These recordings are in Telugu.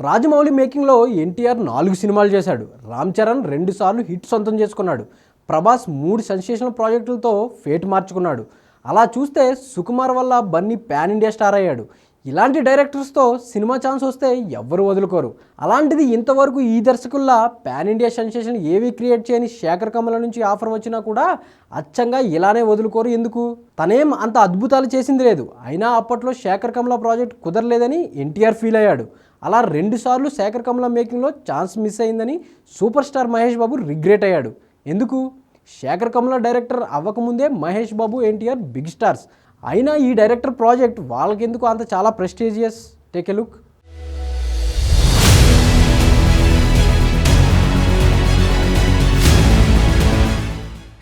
రాజమౌళి మేకింగ్లో ఎన్టీఆర్ నాలుగు సినిమాలు చేశాడు. రామ్ చరణ్ రెండుసార్లు హిట్ సొంతం చేసుకున్నాడు. ప్రభాస్ మూడు సెన్సేషనల్ ప్రాజెక్టులతో ఫేట్ మార్చుకున్నాడు. అలా చూస్తే సుకుమార్ వల్ల బన్నీ పాన్ ఇండియా స్టార్ అయ్యాడు. ఇలాంటి డైరెక్టర్స్తో సినిమా ఛాన్స్ వస్తే ఎవ్వరు వదులుకోరు. అలాంటిది ఇంతవరకు ఈ దర్శకుల్లా పాన్ ఇండియా సెన్సేషన్ ఏవి క్రియేట్ చేయని శేఖర్ కమల నుంచి ఆఫర్ వచ్చినా కూడా అచ్చంగా ఇలానే వదులుకోరు. ఎందుకు? తనేం అంత అద్భుతాలు చేసింది లేదు. అయినా అప్పట్లో శేఖర్ కమల ప్రాజెక్ట్ కుదరలేదని ఎన్టీఆర్ ఫీల్ అయ్యాడు. అలా రెండుసార్లు శేఖర్ కమల మేకింగ్లో ఛాన్స్ మిస్ అయిందని super star Mahesh Babu regret అయ్యాడు. ఎందుకు? శేఖర్ కమల డైరెక్టర్ అవ్వకముందే మహేష్ బాబు ఎన్టీఆర్ బిగ్ స్టార్స్. అయినా ఈ డైరెక్టర్ ప్రాజెక్ట్ వాళ్ళకెందుకు అంత చాలా prestigious? Take a look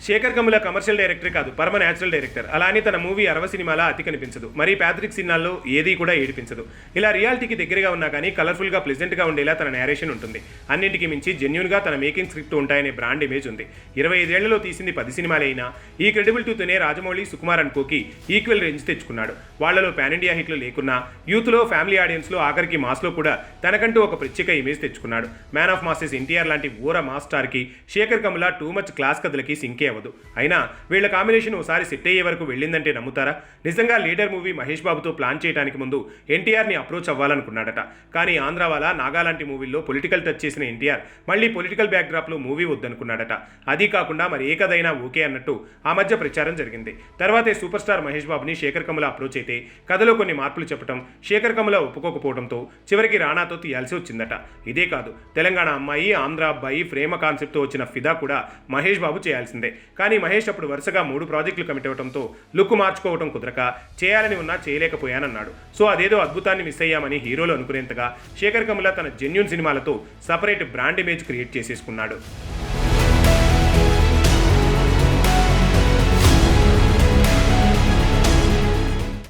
Shekhar Kammula commercial director కాదు పరమ న్యాచురల్ డైరెక్టర్ అలానే తన మూవీ అరవ సినిమాల అతి కనిపించదు. మరి ప్యాట్రిక్ సినిమాల్లో ఏది కూడా ఏడిపించదు. ఇలా రియాలిటీకి దగ్గరగా ఉన్నా కానీ కలర్ఫుల్గా ప్లెజెంట్గా ఉండేలా తన నేరేషన్ ఉంటుంది. అన్నింటికి మించి జెన్యున్గా తన మేకింగ్ స్క్రిప్ట్ ఉంటాయనే బ్రాండ్ ఇమేజ్ ఉంది. ఇరవై ఐదేళ్ళలో తీసింది పది సినిమాలైనా ఈ క్రెడిబిలిటీతోనే రాజమౌళి సుకుమార్ అనుకోకి ఈక్వల్ రేంజ్ తెచ్చుకున్నాడు. వాళ్ళలో పాన్ ఇండియా హిట్లు లేకున్నా యూత్లో ఫ్యామిలీ ఆడియన్స్లో ఆఖరికి మాస్లో కూడా తనకంటూ ఒక ప్రత్యేక ఇమేజ్ తెచ్చుకున్నాడు. మ్యాన్ ఆఫ్ మాసెస్ ఎన్టీఆర్ లాంటి ఊర మాస్టార్కి Shekhar Kammula too much class కథలకి సింకే అవ్వదు. అయినా వీళ్ళ కాంబినేషన్ ఒకసారి సెట్ అయ్యే వరకు వెళ్ళిందంటే నమ్ముతారా? నిజంగా లీడర్ మూవీ మహేష్ బాబుతో ప్లాన్ చేయడానికి ముందు ఎన్టీఆర్ని అప్రోచ్ అవ్వాలనుకున్నాడట. కానీ ఆంధ్రావాల నాగా లాంటి మూవీల్లో పొలిటికల్ టచ్ చేసిన ఎన్టీఆర్ మళ్ళీ పొలిటికల్ బ్యాక్డ్రాప్లో మూవీ వద్దనుకున్నాడట. అది కాకుండా మరి ఏ కథైనా ఓకే అన్నట్టు ఆ మధ్య ప్రచారం జరిగింది. తర్వాతే సూపర్ స్టార్ మహేష్ బాబుని శేఖర్ కమల అప్రోచ్ అయితే కథలో కొన్ని మార్పులు చెప్పడం శేఖర్ కమల ఒప్పుకోకపోవడంతో చివరికి రాణాతో తీయాల్సి వచ్చిందట. ఇదే కాదు తెలంగాణ అమ్మాయి ఆంధ్ర అబ్బాయి ప్రేమ కాన్సెప్ట్తో వచ్చిన ఫిదా కూడా మహేష్ బాబు చేయాల్సిందే. కానీ మహేష్ అప్పుడు వరుసగా మూడు ప్రాజెక్టులు కమిట్ అవ్వడంతో లుక్ మార్చుకోవడం కుదరక చేయాలని ఉన్నా చేయలేకపోయానన్నాడు. సో అదేదో అద్భుతాన్ని మిస్ అయ్యామని హీరోలు అనుకునేంతగా శేఖర్ కమల తన జెన్యున్ సినిమాలతో సపరేట్ బ్రాండ్ ఇమేజ్ క్రియేట్ చేసేసుకున్నాడు.